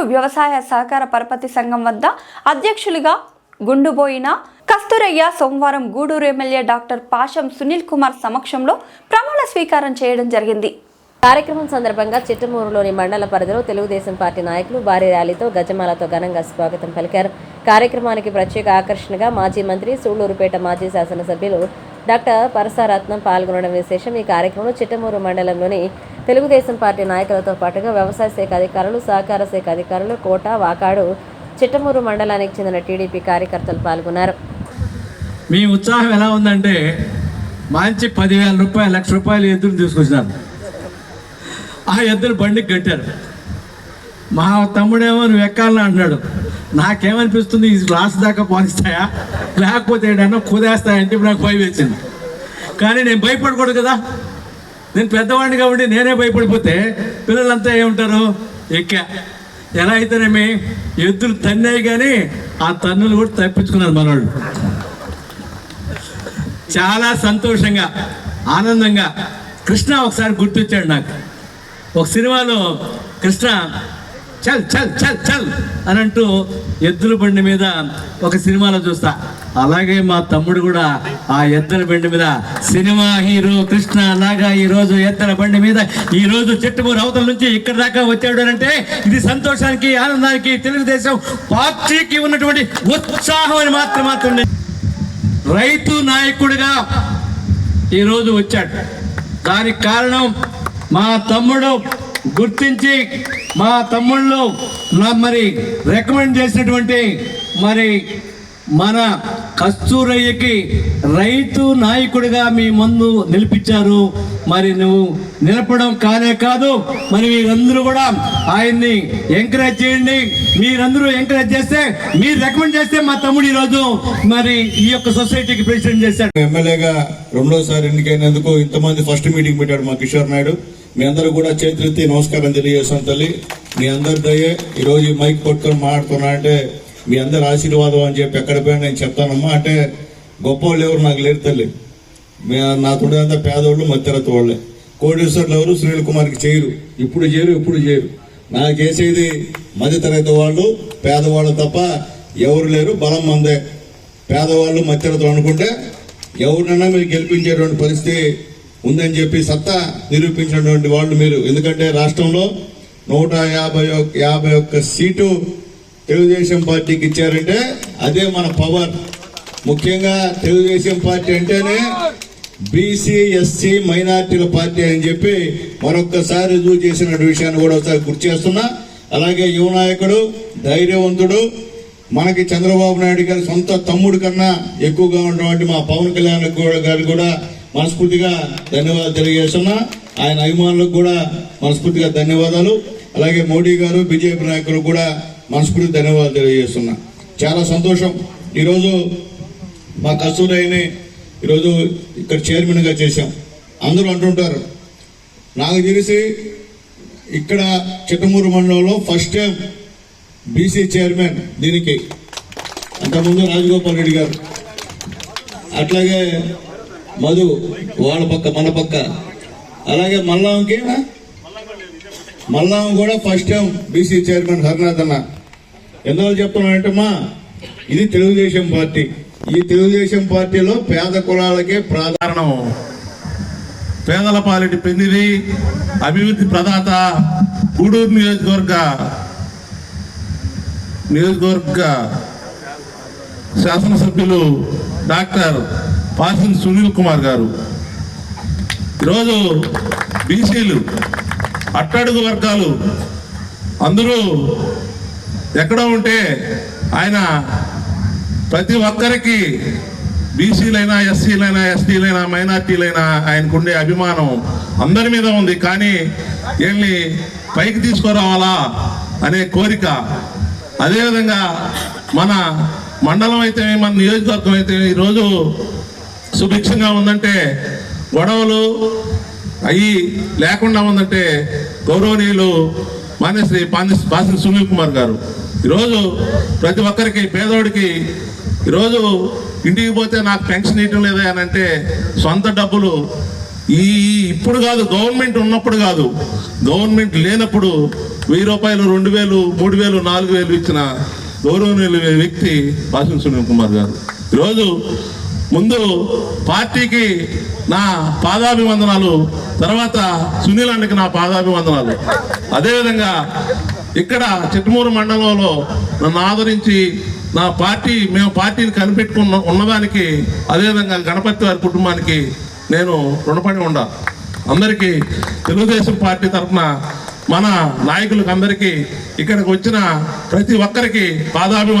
గుంటూరు వ్యవసాయ సహకార పరపతి సంఘం వద్ద అధ్యక్షులుగా గుండుబోయిన కస్తూరయ్య సోమవారం గూడూరు ఎమ్మెల్యే డాక్టర్ పాషం సునీల్ కుమార్ సమక్షంలో ప్రమాణ స్వీకారం చేయడం జరిగింది. కార్యక్రమం సందర్భంగా చిట్టమూరులోని మండల పరిధిలో తెలుగుదేశం పార్టీ నాయకులు భారీ ర్యాలీతో గజమాలతో ఘనంగా స్వాగతం పలికారు. కార్యక్రమానికి ప్రత్యేక ఆకర్షణగా మాజీ మంత్రి సూళ్ళూరుపేట మాజీ శాసనసభ్యులు డాక్టర్ పరసారత్నం పాల్గొనడం విశేషం. ఈ కార్యక్రమంలో చిట్టమూరు మండలంలోని తెలుగుదేశం పార్టీ నాయకులతో పాటుగా వ్యవసాయ శాఖ అధికారులు సహకార శాఖ అధికారులు కోట వాకాడు చిట్టమూరు మండలానికి చెందిన టీడీపీ కార్యకర్తలు పాల్గొన్నారు. మీ ఉత్సాహం ఎలా ఉందంటే మంచి పదివేల రూపాయలు లక్ష రూపాయలు ఎద్దులు తీసుకొచ్చినారు. ఆ ఎద్దులు బండికి కట్టారు. మా తమ్ముడేమో నువ్వు ఎక్కాలని అంటున్నాడు. నాకేమనిపిస్తుంది? ఈ లాస్ట్ దాకా పోనిస్తాయా లేకపోతే ఏడన్నా కుదేస్తాయంటే ఇప్పుడు నాకు భయం వేసింది. కానీ నేను భయపడకూడదు కదా. నేను పెద్దవాడిని కాబట్టి నేనే భయపడిపోతే పిల్లలంతా ఏముంటారు? ఎక్కా. ఎలా అయితేనేమి ఎద్దులు తన్నాయి కానీ ఆ తన్నులు కూడా తప్పించుకున్నారు మనవాళ్ళు చాలా సంతోషంగా ఆనందంగా కృష్ణ ఒకసారి గుర్తొచ్చాడు నాకు. ఒక సినిమాలో కృష్ణ చల్ చల్ చల్ చల్ అని అంటూ ఎద్దుల బండి మీద ఒక సినిమాలో చూస్తా. అలాగే మా తమ్ముడు కూడా ఆ ఎద్దుల బండి మీద సినిమా హీరో కృష్ణ లాగా ఈ రోజు ఎద్దుల బండి మీద ఈ రోజు చెట్టుమూరు అవతల నుంచి ఇక్కడ దాకా వచ్చాడు అంటే ఇది సంతోషానికి ఆనందానికి తెలుగుదేశం పార్టీకి ఉన్నటువంటి ఉత్సాహం అని మాత్రం మాత్రం రైతు నాయకుడిగా ఈరోజు వచ్చాడు. దానికి కారణం మా తమ్ముడు గుర్తించి మా తమ్ముళ్ళు నా మరి రికమెండ్ చేసినటువంటి మరి మన కస్తూరయ్యకి రైతు నాయకుడిగా మీ ముందు నిలిపించారు. మరి నువ్వు నిలపడం కానే కాదు మరి మీరందరూ కూడా ఆయన్ని ఎంకరేజ్ చేయండి. మీరందరూ ఎంకరేజ్ చేస్తే మీరు రికమెండ్ చేస్తే మా తమ్ముడు ఈరోజు మరి ఈ యొక్క సొసైటీకి ప్రెసిడెంట్ చేశాడు. ఎమ్మెల్యేగా రెండోసారి ఎన్నికైనందుకు ఇంతమంది ఫస్ట్ మీటింగ్ పెట్టాడు మా కిషోర్ నాయుడు. మీ అందరూ కూడా చేతులెత్తి నమస్కారం తెలియజేస్తాం తల్లి. మీ అందరి దయే ఈరోజు మైక్ పట్టుకొని మాట్లాడుతున్నా అంటే మీ అందరి ఆశీర్వాదం అని చెప్పి ఎక్కడ పోయినా నేను చెప్తానమ్మా. అంటే గొప్ప వాళ్ళు ఎవరు నాకు లేరు తల్లి. నా తోడంతా పేదోళ్ళు మధ్యరత్ వాళ్ళే కోటేశ్వర్లు ఎవరు సునీల్ కుమార్కి చేయరు. ఇప్పుడు చేయరు ఇప్పుడు చేయరు. నాకు చేసేది మధ్యతరగతి వాళ్ళు పేదవాళ్ళు తప్ప ఎవరు లేరు బలం మందే. పేదవాళ్ళు మధ్యరతు అనుకుంటే ఎవరినైనా మీరు గెలిపించేటువంటి పరిస్థితి ఉందని చెప్పి సత్తా నిరూపించినటువంటి వాళ్ళు మీరు. ఎందుకంటే రాష్ట్రంలో నూట యాభై ఒక్క యాభై ఒక్క సీటు తెలుగుదేశం పార్టీకి ఇచ్చారంటే అదే మన పవర్. ముఖ్యంగా తెలుగుదేశం పార్టీ అంటేనే బీసీ ఎస్సీ మైనార్టీల పార్టీ అని చెప్పి మరొక్కసారి రుజువు చేసిన విషయాన్ని కూడా ఒకసారి గుర్తు చేస్తున్నా. అలాగే యువ నాయకుడు ధైర్యవంతుడు మనకి చంద్రబాబు నాయుడు గారి సొంత తమ్ముడు కన్నా ఎక్కువగా ఉన్నటువంటి మా పవన్ కళ్యాణ్ గారు గారికి కూడా మనస్ఫూర్తిగా ధన్యవాదాలు తెలియజేస్తున్నా ఆయన అభిమానులకు కూడా మనస్ఫూర్తిగా ధన్యవాదాలు. అలాగే మోడీ గారు బీజేపీ నాయకులు కూడా మనస్ఫూర్తి ధన్యవాదాలు తెలియజేస్తున్నా. చాలా సంతోషం. ఈరోజు మా కస్తూరాయిని ఈరోజు ఇక్కడ చైర్మన్గా చేశాం. అందరూ అంటుంటారు నాకు తెలిసి ఇక్కడ చిట్టమూరు మండలంలో ఫస్ట్ టైం బీసీ చైర్మన్ దీనికి. అంతకుముందు రాజగోపాల్ రెడ్డి గారు. అట్లాగే మధు వాళ్ళ పక్క మన పక్క. అలాగే మల్లాంకి మల్లాం కూడా first time BC chairman Harinath అన్న. ఎందువల్ల చెప్తున్నానంటే మా ఇది తెలుగుదేశం పార్టీ. ఈ తెలుగుదేశం పార్టీలో పేద కులాలకే ప్రాధాన్యం. పేదల పాలిటి పెందిది అభివృద్ధి ప్రదాత గూడూరు నియోజకవర్గ నియోజకవర్గ శాసనసభ్యులు డాక్టర్ పాసన్ సునీల్ కుమార్ గారు. ఈరోజు బీసీలు అట్టడుగు వర్గాలు అందరూ ఎక్కడ ఉంటే ఆయన ప్రతి ఒక్కరికి బీసీలైనా ఎస్సీలైనా ఎస్టీలైనా మైనార్టీలైనా ఆయనకుండే అభిమానం అందరి మీద ఉంది. కానీ వీళ్ళని పైకి తీసుకురావాలా అనే కోరిక. అదేవిధంగా మన మండలం అయితే మన నియోజకవర్గం అయితే ఈరోజు సుభిక్షంగా ఉందంటే గొడవలు అవి లేకుండా ఉందంటే గౌరవనీయులు మాన్యశ్రీ పాని పాసిన సునీల్ కుమార్ గారు. ఈరోజు ప్రతి ఒక్కరికి పేదోడికి ఈరోజు ఇంటికి పోతే నాకు పెన్షన్ ఇవ్వటం లేదా అని అంటే సొంత డబ్బులు ఈ ఇప్పుడు కాదు గవర్నమెంట్ ఉన్నప్పుడు కాదు గవర్నమెంట్ లేనప్పుడు వెయ్యి రూపాయలు రెండు వేలు మూడు వేలు నాలుగు వేలు ఇచ్చిన గౌరవనీయులు వ్యక్తి వాసం సునీల్ కుమార్ గారు. ఈరోజు ముందు పార్టీకి నా పాదాభివందనాలు తర్వాత సునీల్ నా పాదాభివందనాలు. అదేవిధంగా ఇక్కడ చిట్టమూరు మండలంలో నన్ను ఆదరించి నా పార్టీ మేము పార్టీని కనిపెట్టుకున్న ఉన్నదానికి అదేవిధంగా గణపతి వారి కుటుంబానికి నేను రుణపడి ఉండా. అందరికీ తెలుగుదేశం పార్టీ తరఫున మన నాయకులకు అందరికీ ఇక్కడికి వచ్చిన ప్రతి ఒక్కరికి పాదాభివందనం